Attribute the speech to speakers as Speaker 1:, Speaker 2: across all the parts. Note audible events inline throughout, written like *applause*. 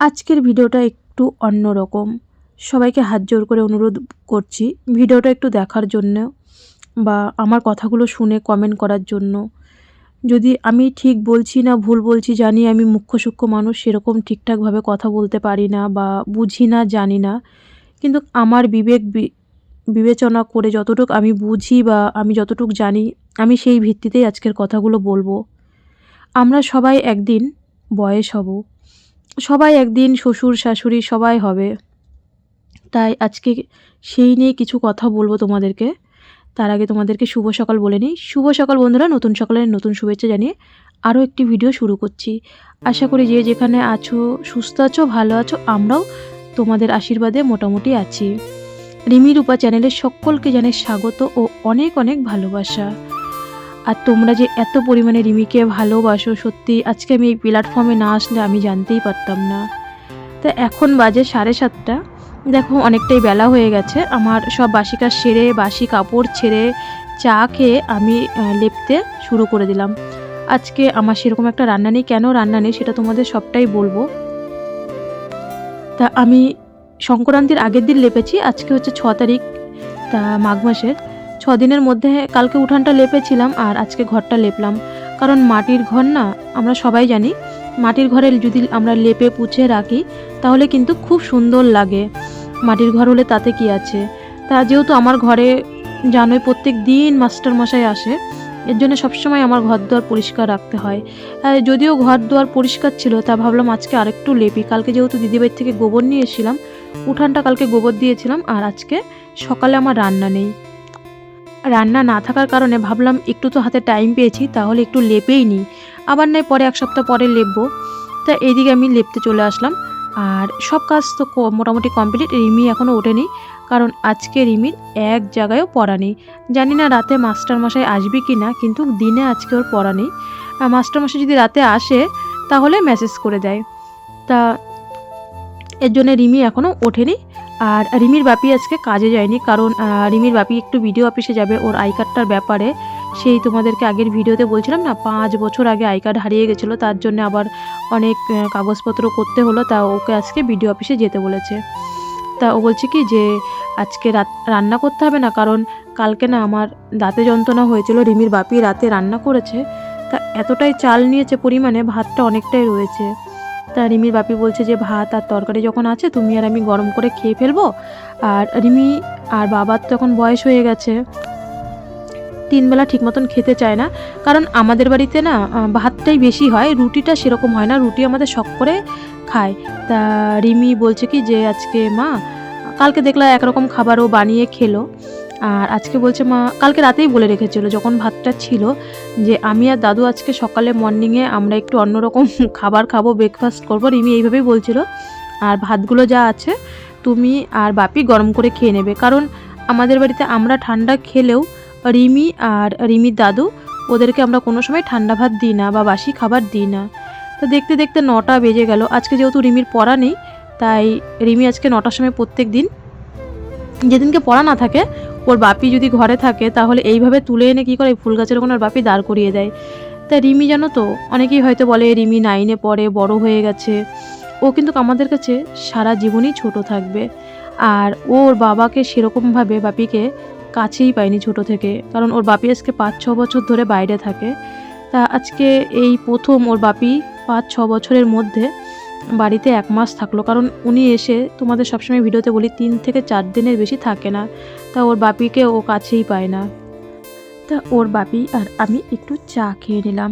Speaker 1: আজকের ভিডিওটা একটু অন্যরকম সবাইকে হাত জোর করে অনুরোধ করছি, ভিডিওটা একটু দেখার জন্য বা আমার কথাগুলো শুনে কমেন্ট করার জন্য। যদি আমি ঠিক বলছি না, ভুল বলছি, জানি আমি মুখ্য সূক্ষ্ম মানুষ, সেরকম ঠিকঠাকভাবে কথা বলতে পারি না বা বুঝি না, জানি না। কিন্তু আমার বিবেক বিবেচনা করে যতটুকু আমি বুঝি বা আমি যতটুকু জানি, আমি সেই ভিত্তিতেই আজকের কথাগুলো বলব। আমরা সবাই একদিন বয়স হব। সবাই একদিন শ্বশুর, শাশুড়ি সবাই হবে। তাই আজকে সেই নিয়ে কিছু কথা বলব তোমাদেরকে। তার আগে তোমাদেরকে শুভ সকাল বলে নিই। শুভ সকাল বন্ধুরা, নতুন সকালের নতুন শুভেচ্ছা জানিয়ে আরও একটি ভিডিও শুরু করছি। আশা করি যে যেখানে আছো, সুস্থ আছো, ভালো আছো, আমরাও তোমাদের আশীর্বাদে মোটামুটি আছি। রিমি রূপা চ্যানেলের সকলকে জানাই স্বাগত ও অনেক অনেক ভালোবাসা। আর তোমরা যে এত পরিমাণে রিমিকে ভালোবাসো, সত্যি আজকে আমি এই প্ল্যাটফর্মে না আসলে আমি জানতেই পারতাম না। তা এখন বাজে সাড়ে সাতটা। দেখো, অনেকটাই বেলা হয়ে গেছে। আমার সব বাসি কাজ সেরে, বাসি কাপড় ছেড়ে, চা খেয়ে আমি লেপতে শুরু করে দিলাম। আজকে আমার সেরকম একটা রান্না নেই। কেন রান্না নেই সেটা তোমাদের সবটাই বলব। তা আমি সংক্রান্তির আগের দিন লেপেছি। আজকে হচ্ছে ছ তারিখ, তা মাঘ মাসের। ছ দিনের মধ্যে কালকে উঠানটা লেপেছিলাম আর আজকে ঘরটা লেপলাম। কারণ মাটির ঘর না, আমরা সবাই জানি, মাটির ঘরে যদি আমরা লেপে পুছে রাখি, তাহলে কিন্তু খুব সুন্দর লাগে। মাটির ঘর হলে তাতে কি আছে? তা যেহেতু আমার ঘরে জানোই প্রত্যেক দিন মাস্টার মশাই আসে, এর জন্য সবসময় আমার ঘর দুয়ার পরিষ্কার রাখতে হয়। যদিও ঘর দুয়ার পরিষ্কার ছিল, তা ভাবলাম আজকে আরেকটু লেপি। কালকে যেহেতু দিদিবাড়ির থেকে গোবর নিয়ে এসেছিলাম, উঠানটা কালকে গোবর দিয়েছিলাম আর আজকে সকালে আমার রান্না নেই। রান্না না থাকার কারণে ভাবলাম একটু তো হাতে টাইম পেয়েছি, তাহলে একটু লেপেই নিই। আবার নয়, পরে এক সপ্তাহ পরে লেপবো। তা এইদিকে আমি লেপতে চলে আসলাম। আর সব কাজ তো মোটামুটি কমপ্লিট রিমি এখনও ওঠেনি। কারণ আজকে রিমির এক জায়গায়ও পড়া নেই। জানি না রাতে মাস্টারমশাই আসবে কি না কিন্তু দিনে আজকে ওর পড়া নেই। মাস্টারমশাই যদি রাতে আসে, তাহলে মেসেজ করে দেয়। তা এর জন্য রিমি এখনও ওঠেনি। আর রিমির বাপি আজকে কাজে যায়নি, কারণ রিমির বাপি একটু ভিডিও অফিসে যাবে, ওর আই কার্ডটার ব্যাপারে। সেই তোমাদেরকে আগের ভিডিওতে বলছিলাম না, পাঁচ বছর আগে আই কার্ড হারিয়ে গেছিল, তার জন্য আবার অনেক কাগজপত্র করতে হলো, তা ওকে আজকে ভিডিও অফিসে যেতে বলেছে। তা ও বলছে কি যে, আজকে রাত, রান্না করতে হবে না, কারণ কালকে না আমার দাঁতে যন্ত্রণা হয়েছিল, রিমির বাপি রাতে রান্না করেছে। তা এতটাই চাল নিয়েছে পরিমাণে, ভাতটা অনেকটাই রয়েছে। তা রিমির বাপি বলছে যে, ভাত আর তরকারি যখন আছে, তুমি আর আমি গরম করে খেয়ে ফেলব। আর রিমি আর বাবার তো এখন বয়স হয়ে গেছে। তিনবেলা ঠিক মতন খেতে চায় না। কারণ আমাদের বাড়িতে না ভাতটাই বেশি হয়, রুটিটা সেরকম হয় না, রুটি আমাদের শখ করে খায়। তা রিমি বলছে কি যে, আজকে মা, কালকে দেখলাম একরকম খাবারও বানিয়ে খেলো। আর আজকে বলছে মা, কালকে রাতেই বলে রেখেছিল, যখন ভাতটা ছিল, যে আমি আর দাদু আজকে সকালে মর্নিংয়ে আমরা একটু অন্যরকম *laughs* খাবার খাব ব্রেকফাস্ট করব রিমি এইভাবেই বলছিল। আর ভাতগুলো যা আছে, তুমি আর বাপি গরম করে খেয়ে নেবে। কারণ আমাদের বাড়িতে আমরা ঠান্ডা খেলেও রিমি আর রিমির দাদু, ওদেরকে আমরা কোনো সময় ঠান্ডা ভাত দিই না বা বাসি খাবার দিই না। তো দেখতে দেখতে নটা বেজে গেল। আজকে যেহেতু রিমির পড়া নেই, তাই রিমি আজকে নটার সময় প্রত্যেক দিন, যেদিনকে পড়া না থাকে ওর বাপি যদি ঘরে থাকে, তাহলে এইভাবে তুলে এনে কী করে ফুল গাছের ওখানে ওর বাপি দাঁড় করিয়ে দেয়? তা রিমি জানো তো, অনেকেই হয়তো বলে রিমি নাইনে পড়ে, বড় হয়ে গেছে। ও কিন্তু আমাদের কাছে সারা জীবনই ছোট থাকবে। আর ওর বাবাকে সেরকমভাবে বাপিকে কাছেই পায়নি ছোট থেকে। কারণ ওর বাপি আজকে পাঁচ, ছ বছর ধরে বাইরে থাকে। তা আজকে এই প্রথম ওর বাপি পাঁচ, ছ বছরের মধ্যে বাড়িতে এক মাস থাকল। কারণ উনি এসে তোমাদের সবসময় ভিডিওতে বলি, তিন থেকে চার দিনের বেশি থাকে না। তা ওর বাপিকে ও কাছেই পায় না। তা ওর বাপি আর আমি একটু চা খেয়ে নিলাম।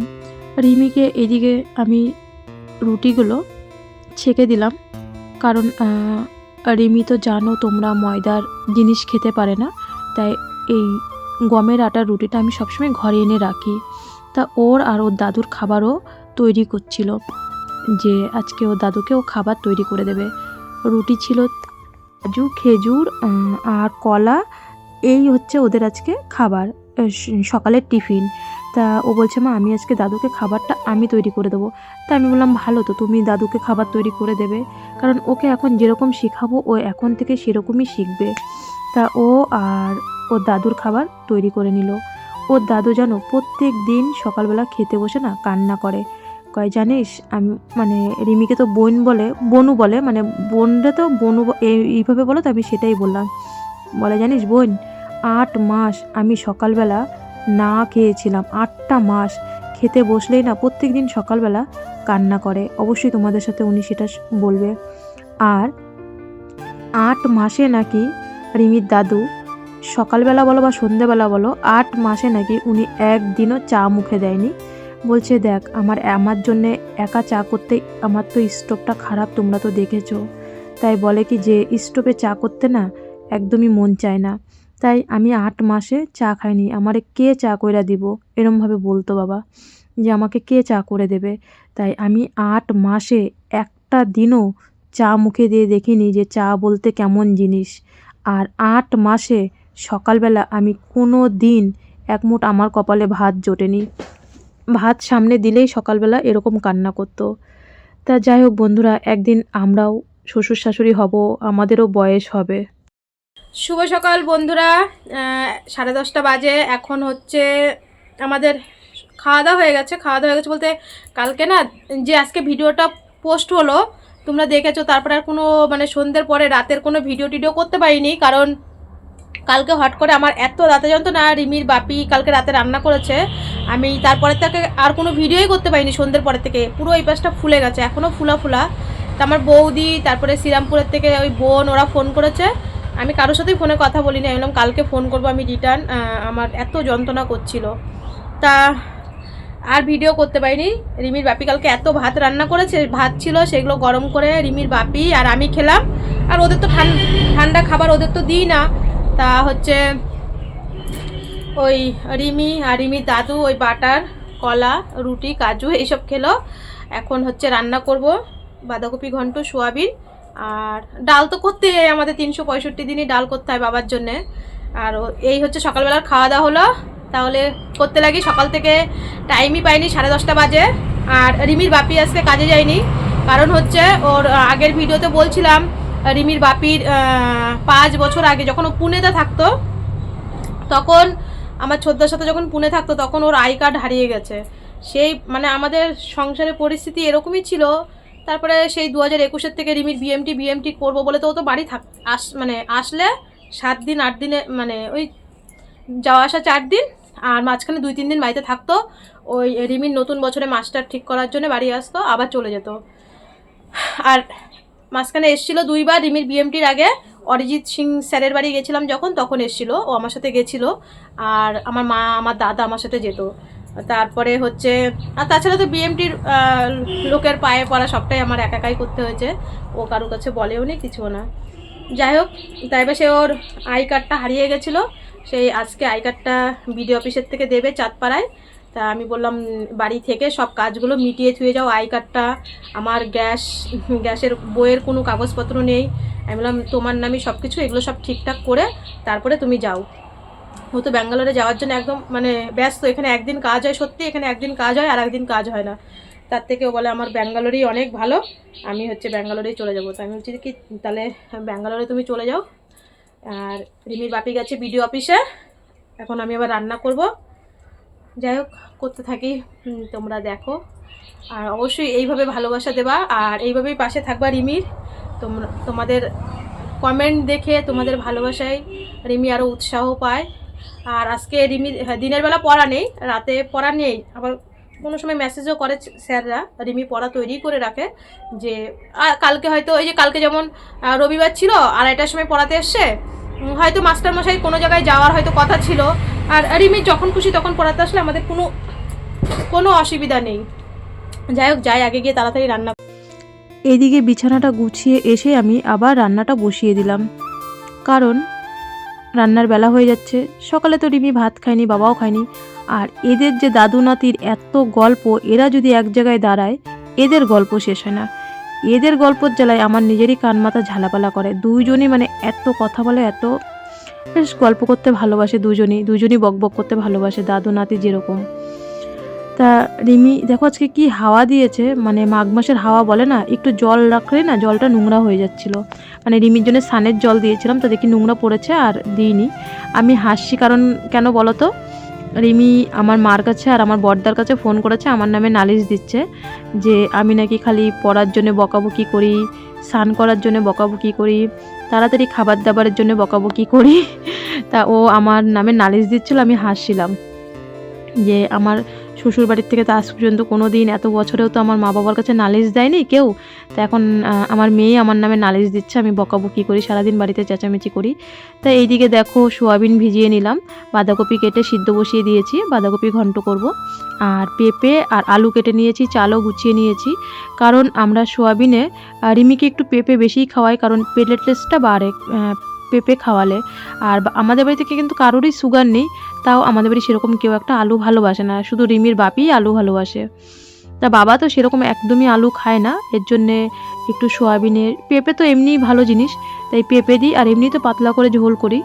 Speaker 1: রিমিকে এদিকে আমি রুটিগুলো ছেঁকে দিলাম। কারণ রিমি তো জানো তোমরা ময়দার জিনিস খেতে পারে না। তাই এই গমের আটার রুটিটা আমি সবসময় ঘরে এনে রাখি। তা ওর আর ওর দাদুর খাবারও তৈরি করছিল। যে আজকে ওর দাদুকে ও খাবার তৈরি করে দেবে। রুটি ছিল কাজু, খেজুর আর কলা। এই হচ্ছে ওদের আজকে খাবার সকালের টিফিন। তা ও বলছে, মা, আমি আজকে দাদুকে খাবারটা আমি তৈরি করে দেবো। তা আমি বললাম, ভালো তো, তুমি দাদুকে খাবার তৈরি করে দেবে। কারণ ওকে এখন যেরকম শেখাবো, ও এখন থেকে সেরকমই শিখবে। তা ও আর ওর দাদুর খাবার তৈরি করে নিল। ওর দাদু জানো প্রত্যেক দিন সকালবেলা খেতে বসে না কান্না করে। কয়, জানিস? আমি মানে রিমিকে তো বোন বলে, বনু বলে মানে বোনরা তো বনু এই- এইভাবে বলো, তো আমি সেটাই বললাম। বলে, জানিস বোন, আট মাস আমি সকালবেলা না খেয়েছিলাম, আটটা মাস খেতে বসলেই না প্রত্যেক দিন সকালবেলা কান্না করে। অবশ্যই তোমাদের সাথে উনি সেটা বলবে। আর আট মাসে নাকি রিমির দাদু সকালবেলা বলো বা সন্ধেবেলা বলো, আট মাসে নাকি উনি একদিনও চা মুখে দেয়নি। বলছে, দেখ, আমার আমার জন্যে একা চা করতে আমার তো স্টোভটা খারাপ, তোমরা তো দেখেছ। তাই বলে কি যে, স্টোভে চা করতে না একদমই মন চায় না। তাই আমি আট মাসে চা খাইনি, আমারে কে চা কইরা দিব? এরমভাবে বলতো বাবা, যে, আমাকে কে চা করে দেবে? তাই আমি আট মাসে একটা দিনও চা মুখে দিয়ে দেখিনি যে, চা বলতে কেমন জিনিস। আর আট মাসে সকালবেলা আমি কোনো দিন এক মুঠ আমার কপালে ভাত জোটেনি। ভাত সামনে দিলেই সকালবেলা এরকম কান্না করতো। তা যাই হোক বন্ধুরা, একদিন আমরাও শ্বশুর শাশুড়ি হব, আমাদেরও বয়স হবে।
Speaker 2: শুভ সকাল বন্ধুরা সাড়ে দশটা বাজে, এখন হচ্ছে আমাদের খাওয়া দাওয়া হয়ে গেছে খাওয়া দাওয়া হয়ে গেছে বলতে কালকে না, যে আজকে ভিডিওটা পোস্ট হলো, তোমরা দেখেছ, তারপরে আর কোনো মানে সন্ধ্যের পরে রাতের কোনো ভিডিও টিডিও করতে পারিনি, কারণ কালকে হট করে আমার এত রাতে যন্ত্রণা রিমির বাপি কালকে রাতে রান্না করেছে। আমি তারপরে থেকে আর কোনো ভিডিওই করতে পারিনি সন্ধ্যের পরে থেকে। পুরো এই পাশটা ফুলে গেছে এখনও ফুলা ফুলা। তা আমার বৌদি, তারপরে শ্রীরামপুরের থেকে ওই বোন, ওরা ফোন করেছে। আমি কারোর সাথেই ফোনে কথা বলিনি, আমি বললাম কালকে ফোন করব, আমি রিটার্ন আমার এত যন্ত্রণা করছিল। তা আর ভিডিও করতে পারিনি। রিমির বাপি কালকে এত ভাত রান্না করেছে, ভাত ছিল সেগুলো গরম করে রিমির বাপি আর আমি খেলাম। আর ওদের তো ঠান- ঠান্ডা খাবার ওদের তো দিই না। তা হচ্ছে ওই রিমি আর রিমির দাদু, ওই বাটার, কলা, রুটি, কাজু এইসব খেলো। এখন হচ্ছে রান্না করব বাঁধাকপি ঘন্ট, সোয়াবিন। আর ডাল তো করতে হয় আমাদের তিনশো পঁয়ষট্টি দিনই ডাল করতে হয় বাবার জন্যে। আর এই হচ্ছে সকালবেলার খাওয়া দাওয়া হলো। তাহলে করতে লাগি সকাল থেকে টাইমই পাইনি, সাড়ে দশটা বাজে। আর রিমির বাপি আজকে কাজে যায়নি। কারণ হচ্ছে ওর আগের ভিডিওতে বলছিলাম রিমির বাপির পাঁচ বছর আগে যখন ও পুনেতে থাকতো, তখন আমার ছোদ্দার সাথে যখন পুনে থাকতো, তখন ওর আই কার্ড হারিয়ে গেছে। সেই মানে আমাদের সংসারের পরিস্থিতি এরকমই ছিল। তারপরে সেই দু হাজার একুশের থেকে রিমির বিএমটি বিএমটি করব বলে তো ও তো বাড়ি থাক, আস মানে আসলে সাত দিন, আট দিনে মানে ওই যাওয়া আসা চার দিন, আর মাঝখানে দুই, তিন দিন বাড়িতে থাকতো। ওই রিমির নতুন বছরে মাস্টার ঠিক করার জন্য বাড়ি আসতো, আবার চলে যেত। আর মাঝখানে এসেছিল দুইবার, রিমির বিএমটির আগে। অরিজিৎ সিং স্যারের বাড়ি গেছিলাম যখন, তখন এসেছিল। ও আমার সাথে গেছিল। আর আমার মা, আমার দাদা আমার সাথে যেত। তারপরে হচ্ছে, আর তাছাড়া তো বিএমটির লোকের পায়ে পড়া সবটাই আমার একা একাই করতে হয়েছে। ও কারোর কাছে বলেও নি কিছু না। যাই হোক, তাই সে ওর আই কার্ডটা হারিয়ে গেছিল। সেই আজকে আই কার্ডটা বিডিও অফিসের থেকে দেবে চাঁদপাড়ায়। তা আমি বললাম, বাড়ি থেকে সব কাজগুলো মিটিয়ে থুয়ে যাও, আই কার্ডটা, আমার গ্যাস, গ্যাসের, বইয়ের কোনো কাগজপত্র নেই। আমি বললাম, তোমার নামে সব কিছু এগুলো সব ঠিকঠাক করে তারপরে তুমি যাও। ও তো ব্যাঙ্গালোরে যাওয়ার জন্য একদম মানে ব্যস্ত, এখানে একদিন কাজ হয় সত্যি, এখানে একদিন কাজ হয় আর একদিন কাজ হয় না। তার থেকে ও বলে, আমার ব্যাঙ্গালোরেই অনেক ভালো, আমি হচ্ছে ব্যাঙ্গালোরেই চলে যাব। তো আমি বলছি, কি, তাহলে ব্যাঙ্গালোরে তুমি চলে যাও। আর রিমির বাপি গেছে বিডিও অফিসে, এখন আমি আবার রান্না করব। যাই হোক করতে থাকি। তোমরা দেখো। আর অবশ্যই এইভাবে ভালোবাসা দেবা। আর এইভাবেই পাশে থাকবা রিমির। তোমরা তোমাদের কমেন্ট দেখে তোমাদের ভালোবাসায় রিমি আরও উৎসাহ পায়। আর আজকে রিমি হ্যাঁ, দিনের বেলা পড়া নেই রাতে পড়া নেই। আবার কোনো সময় মেসেজও করে স্যাররা রিমি পড়া তৈরি করে রাখে যে কালকে হয়তো ওই যে কালকে যেমন রবিবার ছিল আর আড়াইটার সময় পড়াতে এসছে হয়তো মাস্টার মশাই কোনো জায়গায় যাওয়ার হয়তো কথা ছিল। আর রিমি যখন খুশি তখন পড়াতে আসলে আমাদের কোনো কোনো অসুবিধা নেই। যাই হোক, যাই, আগে গিয়ে তাড়াতাড়ি রান্না
Speaker 1: এদিকে বিছানাটা গুছিয়ে এসে আমি আবার রান্নাটা বসিয়ে দিলাম। কারণ রান্নার বেলা হয়ে যাচ্ছে। সকালে তো রিমি ভাত খায়নি, বাবাও খায়নি। আর এদের যে দাদু নাতির এত গল্প, এরা যদি এক জায়গায় দাঁড়ায়, এদের গল্প শেষ হয় না। এদের গল্পর জ্বালায় আমার নিজেরই কান মাথা ঝালাপালা করে। দুইজনই মানে এত কথা বলে, এত বেশ গল্প করতে ভালোবাসে দুজনই। দুজনই বকবক করতে ভালোবাসে, দাদু নাতি যেরকম। তা রিমি, দেখো আজকে কি হাওয়া দিয়েছে? মানে মাঘ মাসের হাওয়া বলে না, একটু জল রাখলে না জলটা নোংরা হয়ে যাচ্ছিল। মানে রিমির জন্য সানের জল দিয়েছিলাম, তো দেখি নোংরা পড়েছে আর দিইনি। আমি হাসছি, কারণ কেন বলো তো? রিমি আমার মার কাছে আর আমার বর্দার কাছে ফোন করেছে, আমার নামে নালিশ দিচ্ছে যে আমি নাকি খালি পড়ার জন্য বকাবকি করি, স্নান করার জন্য বকাবকি করি, তাড়াতাড়ি খাবার দাবারের জন্য বকাবকি করি। তা ও আমার নামে নালিশ দিচ্ছিল, আমি হাসছিলাম যে আমার শ্বশুর বাড়ির থেকে তো আজ পর্যন্ত কোনো দিন এত বছরেও তো আমার মা বাবার কাছে নালিশ দেয়নি কেউ। তা এখন আমার মেয়ে আমার নামে নালিশ দিচ্ছে, আমি বকাবকি করি, সারাদিন বাড়িতে চেঁচামেচি করি। তা এইদিকে দেখো, সোয়াবিন ভিজিয়ে নিলাম, বাঁধাকপি কেটে সিদ্ধ বসিয়ে দিয়েছি, বাঁধাকপি ঘন্ট করব। আর পেঁপে আর আলু কেটে নিয়েছি, চালও গুছিয়ে নিয়েছি। কারণ আমরা সোয়াবিনে রিমিকে একটু পেঁপে বেশিই খাওয়াই, কারণ প্লেটলেসটা বাড়ে পেঁপে খাওয়ালে। আর আমাদের বাড়ি থেকে কিন্তু কারোরই সুগার নেই, তাও আমাদের বাড়ি সেরকম কেউ একটা আলু ভালোবাসে না। শুধু রিমির বাপিই আলু ভালোবাসে। তা বাবা তো সেরকম একদমই আলু খায় না, এর জন্যে একটু সোয়াবিনের, পেঁপে তো এমনিই ভালো জিনিস। তাই পেঁপে দিই, আর এমনি তো পাতলা করে ঝোল করি।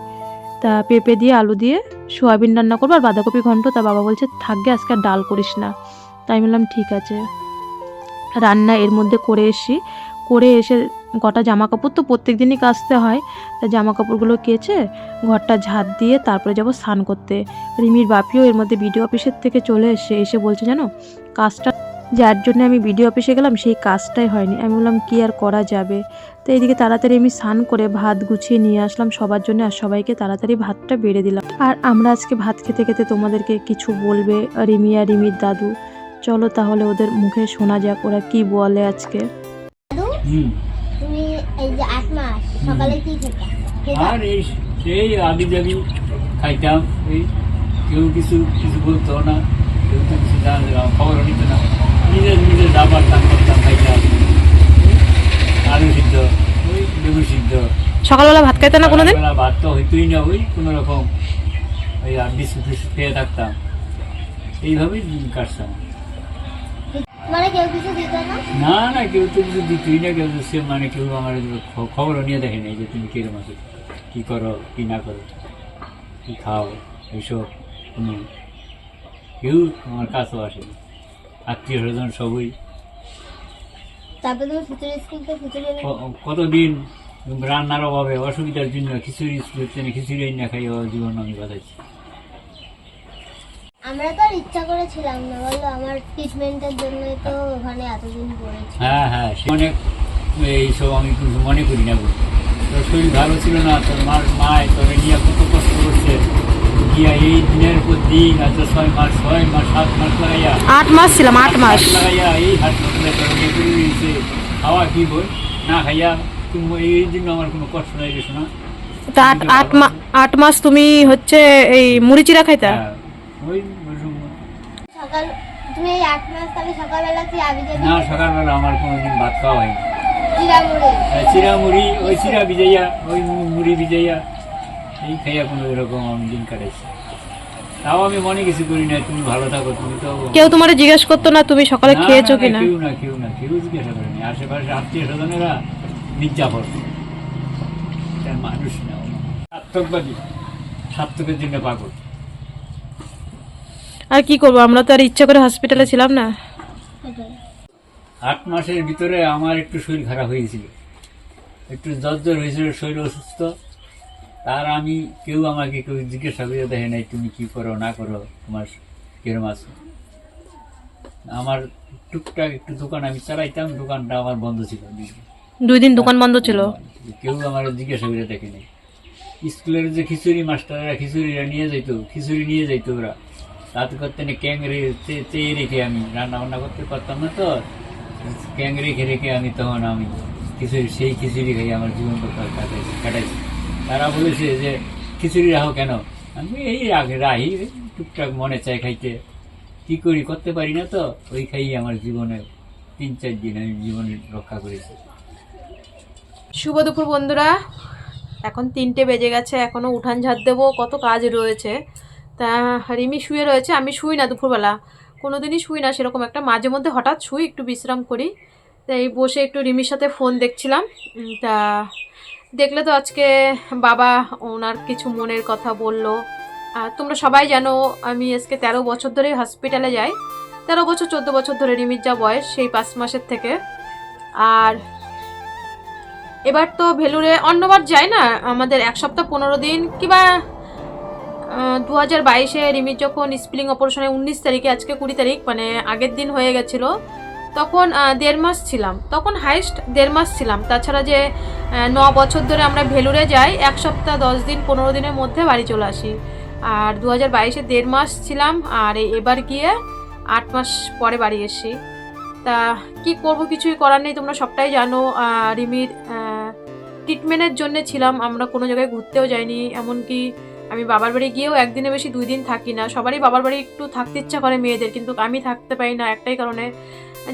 Speaker 1: তা পেঁপে দিয়ে আলু দিয়ে সোয়াবিন রান্না করব, আর বাঁধাকপি ঘন্ট, তা বাবা বলছে থাকবে আজকে আর ডাল করিস না। তাই বললাম, ঠিক আছে। রান্না এর মধ্যে করে এসছি। করে এসে গোটা জামা কাপড় তো প্রত্যেক দিনই কাচতে হয়। তা জামা কাপড়গুলো কেচে ঘরটা ঝাঁট দিয়ে তারপরে যাব স্নান করতে। রিমির বাপিও এর মধ্যে বিডিও অফিসের থেকে চলে এসে এসে বলছে, জানো, কাজটা যার জন্য আমি বিডিও অফিসে গেলাম, সেই কাজটাই হয়নি। আমি বললাম, কী আর করা যাবে? তো এইদিকে তাড়াতাড়ি আমি স্নান করে ভাত গুছিয়ে নিয়ে আসলাম সবার জন্য আর সবাইকে তাড়াতাড়ি ভাতটা বেড়ে দিলাম। আর আমরা আজকে ভাত খেতে খেতে তোমাদেরকে কিছু বলবে রিমি আর রিমির দাদু। চলো তাহলে ওদের মুখে শোনা যাক, ওরা কি বলে আজকে।
Speaker 3: তুমি এই যে আট মাস সকালে কি খেতে?
Speaker 4: আর এই সেই আগে যাবি খাইতাম এই কেউ কিছু কিছু বলতো না কেউ তো কিছু জানা খবর নিত না। যা পারতাম করতাম খাইতাম। আলু সিদ্ধ ওই সিদ্ধ।
Speaker 2: সকালবেলা ভাত খাইতে না কোনোদিন?
Speaker 4: ভাত তো হইতোই না ওই কোনো রকম। ওই আর বিস্কুট ফিস্কুট খেয়ে থাকতাম। এইভাবেই দিন কাটতাম।
Speaker 3: মানে কেউ কিছু দিত না?
Speaker 4: না না কেউ তো কিছু দিতই না কেউ সে মানে কেউ আমার খবরও নিয়ে দেখে নাই যে তুমি কিরম আছো কী করো কী না করো কী খাও এইসব কোনো কেউ আমার কাছেও আসে আত্মীয় স্বজন সবই।
Speaker 3: তারপরে তুমি
Speaker 4: কতদিন রান্নার অভাবে অসুবিধার জন্য খিচুড়ি হচ্ছে না খিচুড়ি না খাই জীবন আমি বাঁচাচ্ছি
Speaker 3: আমরা তো আর ইচ্ছা করেছিলাম না বলল আমার ট্রিটমেন্টের জন্যই তো ওখানে এতদিন পড়েছি।
Speaker 4: হ্যাঁ হ্যাঁ সে অনেক এইসব আমি কিছু মনে করি না বলি তোর শরীর ভালো ছিল না তোর মার মায় তোর নিয়ে কত কষ্ট করছে। গিয়া এই দিনের পর দিন এত ছয় মাস ছয় মাস সাত মাস লাগাইয়া।
Speaker 2: আট মাস ছিলাম আট মাস।
Speaker 4: লাগাইয়া এই হাসপাতালে তোর ইয়ে করে দিয়েছে খাওয়া কি বল না খাইয়া তুমি এই জন্য আমার কোনো কষ্ট নাই শোনা
Speaker 2: তা আট আট মা আট মাস তুমি হচ্ছে এই মুড়ি চিরা খাইতা?
Speaker 3: সকাল তুমি মাস তাহলে সকালবেলা
Speaker 4: না সকালবেলা আমার কোনোদিন ভাত খাওয়া হয়নি। চিরা মুড়ি ওই চিরা ভিজাইয়া ওই মুড়ি ভিজাইয়া এই খাইয়া কোনো এরকম আমি দিন কাটাইছি। তাও আমি মনে কিছু করি না তুমি ভালো থাকো তুমি তো
Speaker 2: কেউ তোমার জিজ্ঞেস করতো না তুমি সকালে খেয়েছো কিনা?
Speaker 4: কেউ না কেউ না কেউ জিজ্ঞাসা করেনি আশেপাশে আত্মীয় স্বজনেরা মির্জাফর মানুষ না সার্থকবাদী। সার্থকের জন্য পাগল।
Speaker 2: আর কি করব? আমরা তো আর ইচ্ছা করে হসপিটালে ছিলাম না।
Speaker 4: আট মাসের ভিতরে আমার একটু শরীর খারাপ হয়েছিল। একটু জ্বর জ্বর হয়েছিল শরীর অসুস্থ। তার আমি কেউ আমাকে কেউ জিজ্ঞাসা করে দেখে নাই তুমি কি করো না করো? তোমার কিরম আছো? আমার টুকটাক একটু দোকান আমি চালাইতাম দোকানটা আমার বন্ধ ছিল।
Speaker 2: দুই দিন দোকান বন্ধ ছিল?
Speaker 4: কেউ আমার জিজ্ঞাসা করে দেখে নাই। স্কুলের যে খিচুড়ি মাস্টাররা খিচুড়িরা নিয়ে যাইতো খিচুড়ি নিয়ে যাইতো ওরা। তাতে করতে না ক্যাংরে চেয়ে রেখে আমি রান্না বান্না করতে পারতাম না তো। ক্যাং রেখে রেখে আমি তখন আমি খিচুড়ি, সেই খিচুড়ি খাই আমার জীবন কাটাইছি কাটাইছি। তারা বলেছে যে, খিচুড়ি রাখো কেন? আমি এই রাহি, টুকটাক মনে চাই খাইতে। কি করি, করতে পারি না তো। ওই খাই আমার জীবনে তিন, চার দিন আমি জীবনে রক্ষা করেছি।
Speaker 2: শুভ দুপুর বন্ধুরা। এখন তিনটে বেজে গেছে এখনও উঠান ঝাড় দেবো। কত কাজ রয়েছে। তা রিমি শুয়ে রয়েছে, আমি শুই না দুপুরবেলা। কোনো দিনই শুই না, সেরকম একটা মাঝে মধ্যে হঠাৎ শুই, একটু বিশ্রাম করি। তাই বসে একটু রিমির সাথে ফোন দেখছিলাম। তা দেখলে তো আজকে বাবা ওনার কিছু মনের কথা বলল। আর তোমরা সবাই জানো, আমি আজকে তেরো বছর ধরে হসপিটালে যাই। তেরো বছর, চোদ্দ বছর ধরে রিমির যা বয়স, সেই পাঁচ মাসের থেকে। আর এবার তো ভেলুরে অন্যবার যাই না, আমাদের এক সপ্তাহ পনেরো দিন কিবা দু হাজার বাইশে রিমির যখন স্প্লিং অপারেশনে উনিশ তারিখে, আজকে কুড়ি তারিখ মানে আগের দিন হয়ে গেছিল, তখন দেড় মাস ছিলাম। তখন হাইস্ট দেড় মাস ছিলাম। তাছাড়া যে ন বছর ধরে আমরা ভেলুরে যাই, এক সপ্তাহ, দশ দিন, পনেরো দিনের মধ্যে বাড়ি চলে আসি। আর দু হাজার বাইশে দেড় মাস ছিলাম, আর এবার গিয়ে আট মাস পরে বাড়ি এসেছি। তা কি করব কিছুই করার নেই, তোমরা সবটাই জানো। রিমির ট্রিটমেন্টের জন্য ছিলাম, আমরা কোনো জায়গায় ঘুরতেও যাইনি, এমনকি আমি বাবার বাড়ি গিয়েও একদিনে বেশি দুই দিন থাকি না। সবারই বাবার বাড়ি একটু থাকতে ইচ্ছা করে মেয়েদের, কিন্তু আমি থাকতে পারি না একটাই কারণে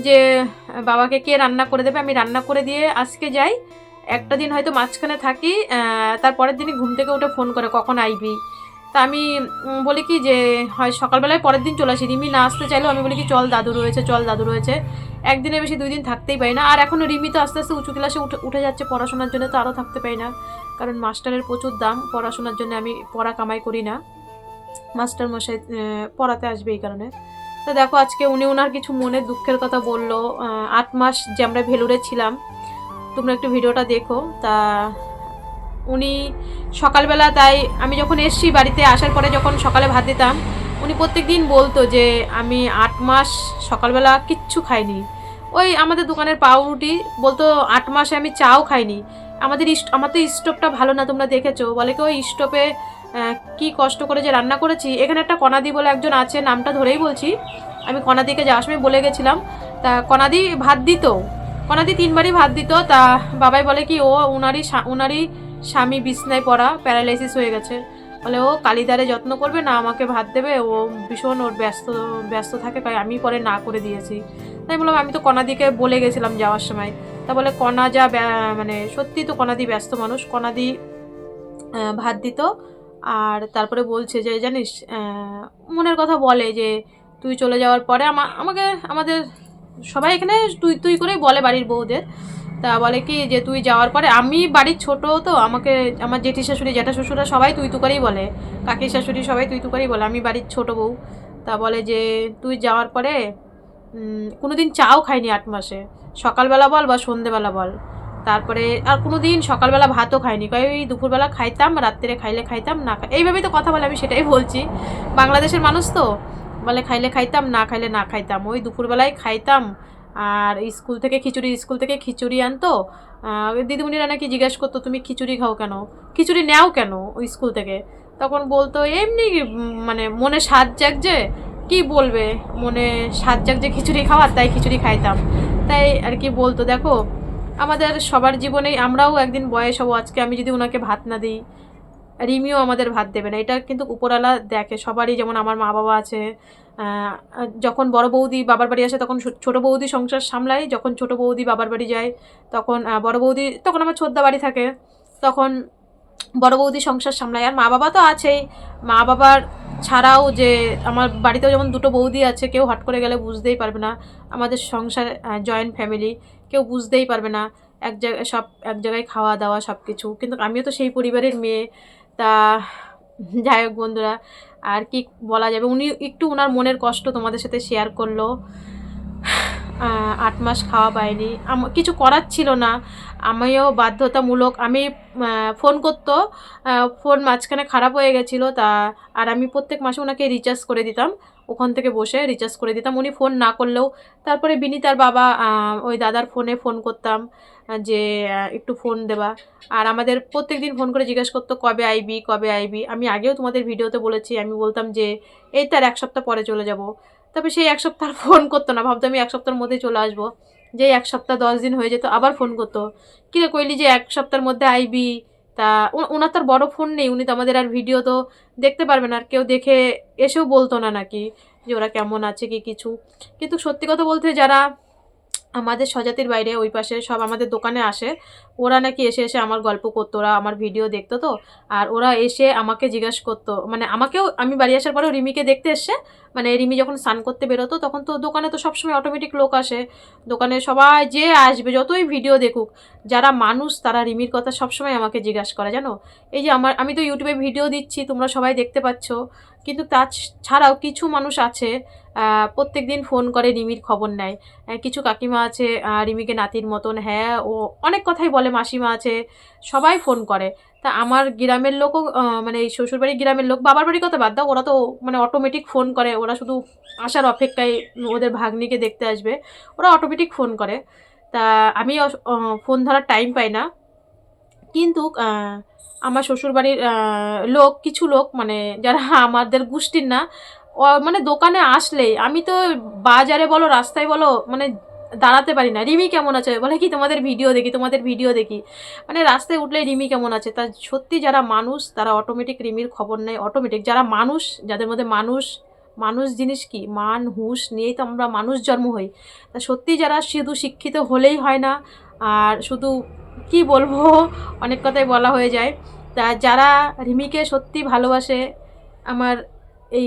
Speaker 2: যে, বাবাকে কে রান্না করে দেবে? আমি রান্না করে দিয়ে আজকে যাই, একটা দিন হয়তো মাঝখানে থাকি তারপরের দিনই ঘুম থেকে উঠে ফোন করে, কখন আইবি? তা আমি বলি কি যে, হয় সকালবেলায় পরের দিন চলে আসি। রিমি না আসতে চাইলেও আমি বলি কি, চল দাদু রয়েছে, চল দাদু রয়েছে। একদিনে বেশি দুই দিন থাকতেই পারি না। আর এখন রিমি তো আস্তে আস্তে উঁচু ক্লাসে উঠে উঠে যাচ্ছে পড়াশোনার জন্য, তো আরও থাকতে পারি না। কারণ মাস্টারের প্রচুর দাম, পড়াশোনার জন্য আমি পড়া কামাই করি না। মাস্টার মশাই পড়াতে আসবে এই কারণে। তো দেখো, আজকে উনি ওনার কিছু মনের দুঃখের কথা বলল। আট মাস যে আমরা ভেলুরে ছিলাম, তোমরা একটু ভিডিওটা দেখো। তা উনি সকালবেলা তাই আমি যখন এসছি বাড়িতে আসার পরে যখন সকালে ভাত দিতাম, উনি প্রত্যেক দিন বলতো যে আমি আট মাস সকালবেলা কিচ্ছু খাইনি। ওই আমাদের দোকানের পাউরুটি বলতো আট মাসে আমি চাও খাইনি। আমাদের আমার তো স্টোভটা ভালো না, তোমরা দেখেছ। বলে কি, ওই স্টোভে কি কষ্ট করে যে রান্না করেছি। এখানে একটা কণাদি বলে একজন আছে, নামটা ধরেই বলছি। আমি কণাদিকে যাওয়ার সময় বলে গেছিলাম। তা কণাদি ভাত দিত। কণাদি তিনবারই ভাত দিত। তা বাবাই বলে কি, ও উনারই স্বা- উনারই স্বামী বিছনায় পড়া, প্যারালাইসিস হয়ে গেছে। বলে, ও কালিদারে যত্ন করবে না, আমাকে ভাত দেবে। ও ভীষণ ওর ব্যস্ত ব্যস্ত থাকে, তাই আমি পরে না করে দিয়েছি। তাই বললাম, আমি তো কণাদিকে বলে গেছিলাম যাওয়ার সময়। তা বলে কণা যা মানে সত্যি তো কণাদি ব্যস্ত মানুষ কণাদি ভাত দিত। আর তারপরে বলছে যে জানিস মনের কথা বলে যে তুই চলে যাওয়ার পরে আমা আমাকে আমাদের সবাই এখানে তুই তুই করেই বলে বাড়ির বউদের। তা বলে কি যে তুই যাওয়ার পরে আমি বাড়ির ছোট তো আমাকে আমার জেঠি শাশুড়ি জ্যাঠা শ্বশুরা সবাই তুই তু করেই বলে। কাকি শাশুড়ি সবাই তুই তু করেই বলে আমি বাড়ির ছোট বউ। তা বলে যে তুই যাওয়ার পরে উম, কোনোদিন চাও খাইনি আট মাসে। সকালবেলা বল বা সন্ধেবেলা বল। তারপরে আর কোনো দিন সকালবেলা ভাতও খাইনি। কয় ওই দুপুরবেলা খাইতাম রাত্রে খাইলে খাইতাম, না এইভাবেই তো কথা বলে, আমি সেটাই বলছি। বাংলাদেশের মানুষ তো বলে, খাইলে খাইতাম, না খাইলে না খাইতাম। ওই দুপুরবেলায় খাইতাম, আর স্কুল থেকে খিচুড়ি, স্কুল থেকে খিচুড়ি আনতো। দিদিমণিরা নাকি জিজ্ঞেস করতো, তুমি খিচুড়ি খাও কেন? খিচুড়ি নেও কেন ওই স্কুল থেকে? তখন বলতো, এমনি মানে মনে স্বাদ জাগছে, কি বলবে? মনে স্বাদ জাগছে খিচুড়ি খাওয়ার, তাই খিচুড়ি খাইতাম। তাই আর কি বলতো, দেখো, আমাদের সবার জীবনেই আমরাও একদিন বয়স হব, আজকে আমি যদি ওনাকে ভাত না দিই, রিমিও আমাদের ভাত দেবে না, এটা কিন্তু উপরওয়ালা দেখে, সবারই যেমন আমার মা বাবা আছে যখন বড় বৌদি বাবার বাড়ি আসে তখন ছোট বৌদি সংসার সামলায়, যখন ছোট বৌদি বাবার বাড়ি যায় তখন বড় বৌদি, তখন আমার ছোদ্দা বাড়ি থাকে, তখন বড় বৌদি সংসার সামলায়, আর মা বাবা তো আছেই মা বাবার ছাড়াও যে আমার বাড়িতেও যেমন দুটো বৌদি আছে, কেউ হট করে গেলে বুঝতেই পারবে না। আমাদের সংসার জয়েন্ট ফ্যামিলি কেউ বুঝতেই পারবে না। এক জায়গায় সব, এক জায়গায় খাওয়া দাওয়া সব কিছু কিন্তু আমিও তো সেই পরিবারের মেয়ে। তা, যাই হোক বন্ধুরা, আর কি বলা যাবে? উনি একটু ওনার মনের কষ্ট তোমাদের সাথে শেয়ার করল। আট মাস খাওয়া পায়নি। কিছু করার ছিল না। আমিও বাধ্যতামূলক আমি ফোন করতো ফোন মাঝখানে খারাপ হয়ে গেছিল, তা আর আমি প্রত্যেক মাসে ওনাকে রিচার্জ করে দিতাম, ওখান থেকে বসে রিচার্জ করে দিতাম, উনি ফোন না করলেও। তারপরে বিনিতার বাবা ওই দাদার ফোনে ফোন করতাম যে একটু ফোন দেবা। আর আমাদের প্রত্যেক দিন ফোন করে জিজ্ঞেস করতো, কবে আইবি কবে আইবি? আমি আগেও তোমাদের ভিডিওতে বলেছি, আমি বলতাম যে, এই তার এক সপ্তাহ পরে চলে যাব। তবে সেই এক সপ্তাহ ফোন করতো না ভাবতো আমি এক সপ্তাহের মধ্যে চলে আসব। যেই এক সপ্তাহ দশ দিন হয়ে যেত, আবার ফোন করতো। কিরে কইলি যে এক সপ্তাহের মধ্যে আইবি? তা ওনার তার বড় ফোন নেই, উনি তো আমাদের আর ভিডিও তো দেখতে পারবেন, আর কেউ দেখে এসেও বলতো না নাকি যে ওরা কেমন আছে, কি কিছু। কিন্তু সত্যি কথা বলতে যারা আমাদের স্বজাতির বাইরে ওই পাশে সব আমাদের দোকানে আসে। ওরা নাকি এসে এসে আমার গল্প করতো, ওরা আমার ভিডিও দেখতো তো। আর ওরা এসে আমাকে জিজ্ঞাস করতো মানে আমাকেও আমি বাড়ি আসার পরেও রিমিকে দেখতে এসছে। মানে রিমি যখন স্নান করতে বেরোতো তখন তো দোকানে তো সবসময় অটোমেটিক লোক আসে। দোকানে সবাই যে আসবে, যতই ভিডিও দেখুক, যারা মানুষ তারা রিমির কথা সবসময় আমাকে জিজ্ঞাসা করে, জানো? এই যে আমার, আমি তো ইউটিউবে ভিডিও দিচ্ছি, তোমরা সবাই দেখতে পাচ্ছ। কিন্তু তা ছাড়াও কিছু মানুষ আছে প্রত্যেক দিন ফোন করে রিমির খবর নেয়। কিছু কাকিমা আছে রিমিকে নাতির মতন হ্যাঁ ও অনেক কথাই বলে, মাসিমা আছে, সবাই ফোন করে। তা আমার গ্রামের লোকও মানে এই শ্বশুরবাড়ির গ্রামের লোক, বাবার বাড়ির কথা বাদ দাও, ওরা তো মানে অটোমেটিক ফোন করে, ওরা শুধু আসার অপেক্ষায় ওদের ভাগ্নিকে দেখতে আসবে, ওরা অটোমেটিক ফোন করে। তা আমি ফোন ধরার টাইম পাই না। কিন্তু আমার শ্বশুরবাড়ির লোক, কিছু লোক মানে যারা *laughs* আমাদের গোষ্ঠীর না মানে দোকানে আসলেই আমি তো বাজারে বলো, রাস্তায় বলো মানে দাঁড়াতে পারি না। রিমি কেমন আছে? বলে কি, তোমাদের ভিডিও দেখি, তোমাদের ভিডিও দেখি। মানে রাস্তায় উঠলেই রিমি কেমন আছে? তা সত্যি যারা মানুষ, তারা অটোমেটিক রিমির খবর নেয় অটোমেটিক যারা মানুষ, যাদের মধ্যে মানুষ মানুষ জিনিস কি? মান, হুঁশ নিয়েই তো আমরা মানুষ জন্ম হই। তা সত্যি যারা শুধু শিক্ষিত হলেই হয় না, আর শুধু কি বলব? অনেক কথাই বলা হয়ে যায়। তা যারা রিমিকে সত্যি ভালোবাসে, আমার এই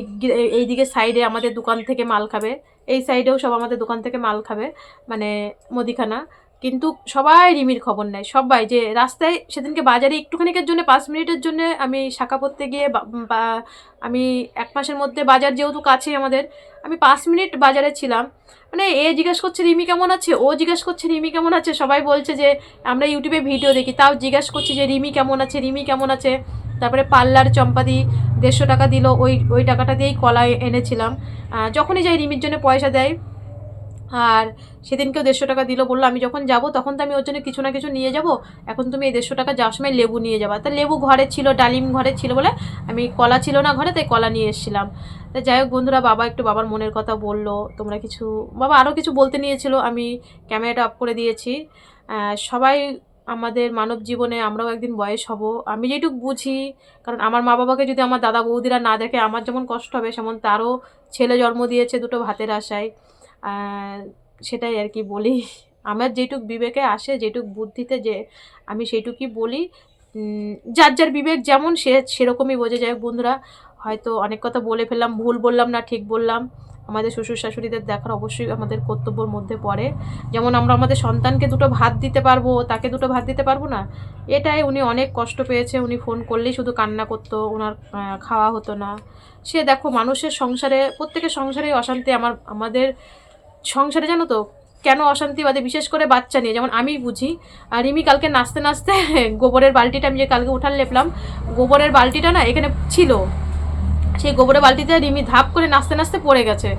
Speaker 2: এই দিকে সাইডে আমাদের দোকান থেকে মাল খাবে। এই সাইডেও সব আমাদের দোকান থেকে মাল খাবে মানে মুদিখানা। কিন্তু সবাই রিমির খবর নেয়, সবাই যে রাস্তায় সেদিনকে বাজারে একটুখানিকের জন্য, পাঁচ মিনিটের জন্য আমি শাখা পড়তে গিয়ে বা- আমি এক মাসের মধ্যে বাজার যেহেতু কাছে আমাদের, আমি পাঁচ মিনিট বাজারে ছিলাম। মানে এ জিজ্ঞেস করছে, রিমি কেমন আছে? ও জিজ্ঞেস করছে, রিমি কেমন আছে? সবাই বলছে যে, আমরা ইউটিউবে ভিডিও দেখি। তাও জিজ্ঞেস করছি যে, রিমি কেমন আছে? রিমি কেমন আছে? তারপরে পার্লার চম্পাদি দেড়শো টাকা দিল, ওই ওই টাকাটা দিয়েই কলা এনেছিলাম। যখনই যাই রিমির জন্য পয়সা দেয় আর সেদিনকেও দেড়শো টাকা দিল, বলল, আমি যখন যাব তখন তো আমি ওর জন্য কিছু না কিছু নিয়ে যাব। এখন তুমি এই দেড়শো টাকা যাওয়ার সময় লেবু নিয়ে যাবা। তা লেবু ঘরে ছিল, ডালিম ঘরে ছিল বলে আমি কলা ছিল না ঘরে, তাই কলা নিয়ে এসেছিলাম। তা যাই হোক বন্ধুরা, বাবা একটু বাবার মনের কথা বলল, তোমরা কিছু, বাবা আরও কিছু বলতে নিয়েছিল, আমি ক্যামেরাটা অফ করে দিয়েছি। সবাই আমাদের মানব জীবনে আমরাও একদিন বয়স হব। আমি যেটুকু বুঝি, কারণ আমার মা বাবাকে যদি আমার দাদা বৌদিরা না দেখে, আমার যেমন কষ্ট হবে, সেমন তারও ছেলে জন্ম দিয়েছে দুটো ভাতের আশায়। সেটাই আর কি বলি। আমার যেটুক বিবেকে আসে, যেটুক বুদ্ধিতে যে আমি সেইটুকুই বলি। যার যার বিবেক যেমন, সে সেরকমই বোঝে। যায় বন্ধুরা, হয়তো অনেক কথা বলে ফেললাম, ভুল বললাম না, ঠিক বললাম। আমাদের শ্বশুর শাশুড়িদের দেখার অবশ্যই আমাদের কর্তব্যর মধ্যে পড়ে। যেমন আমরা আমাদের সন্তানকে দুটো ভাত দিতে পারব, তাকে দুটো ভাত দিতে পারব না? এটাই উনি অনেক কষ্ট পেয়েছে। উনি ফোন করলেই শুধু কান্না করতো, ওনার খাওয়া হতো না। সে দেখো, মানুষের সংসারে, প্রত্যেকের সংসারে অশান্তি। আমার, আমাদের সংসারে জানো তো, কেন অশান্তি বাদে বিশেষ করে বাচ্চা নিয়ে। যেমন আমি বুঝি, আর রিমি কালকে নাচতে নাচতে *laughs* গোবরের বালতিটা আমি যে কালকে উঠান লেপলাম, গোবরের বালতিটা না এখানে ছিল। সেই গোবরের বালতিতে রিমি ধাপ করে নাচতে নাচতে পড়ে গেছে।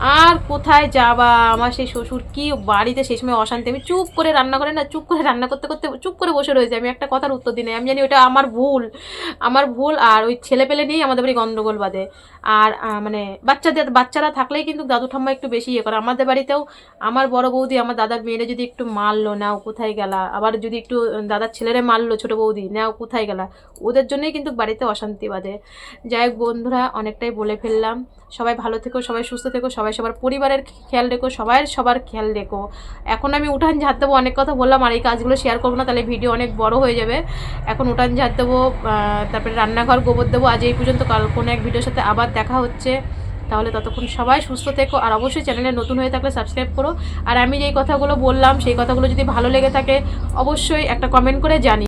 Speaker 2: আর কোথায় যাবা? আমার সেই শ্বশুর কি বাড়িতে সেই সময় অশান্তি? আমি চুপ করে রান্না করে না, চুপ করে রান্না করতে করতে চুপ করে বসে রয়েছে। আমি একটা কথার উত্তর দিই। আমি জানি ওটা আমার ভুল। আমার ভুল আর ওই ছেলে পেলে নিয়েই আমাদের বাড়ি গন্ডগোল বাঁধে। আর মানে বাচ্চাদের, বাচ্চারা থাকলেই কিন্তু দাদু ঠাম্মা একটু বেশি ইয়ে করে। আমাদের বাড়িতেও আমার বড় বৌদি আমার দাদার মেয়েরা যদি একটু মারলো, নাও কোথায় গেলা? আবার যদি একটু দাদার ছেলেরে মারলো, ছোটো বৌদি, নাও কোথায় গেলা? ওদের জন্যই কিন্তু বাড়িতে অশান্তি বাঁধে। যাই হোক বন্ধুরা, অনেকটাই বলে ফেললাম। সবাই ভালো থেকো, সবাই সুস্থ থেকো, সবাই সবার পরিবারের খেয়াল রেখো সবাই সবার খেয়াল রেখো। এখন আমি উঠান ঝাড় দেবো, অনেক কথা বললাম আর এই কাজগুলো শেয়ার করব না, তাহলে ভিডিও অনেক বড় হয়ে যাবে। এখন উঠান ঝাড় দেবো তারপরে রান্নাঘর গোবর দেবো। আজ এই পর্যন্ত কাল কোনো এক ভিডিওর সাথে আবার দেখা হচ্ছে। তাহলে ততক্ষণ সবাই সুস্থ থেকো আর অবশ্যই চ্যানেলে নতুন হয়ে থাকলে সাবস্ক্রাইব করো। আর আমি যেই কথাগুলো বললাম, সেই কথাগুলো যদি ভালো লেগে থাকে, অবশ্যই একটা কমেন্ট করে জানি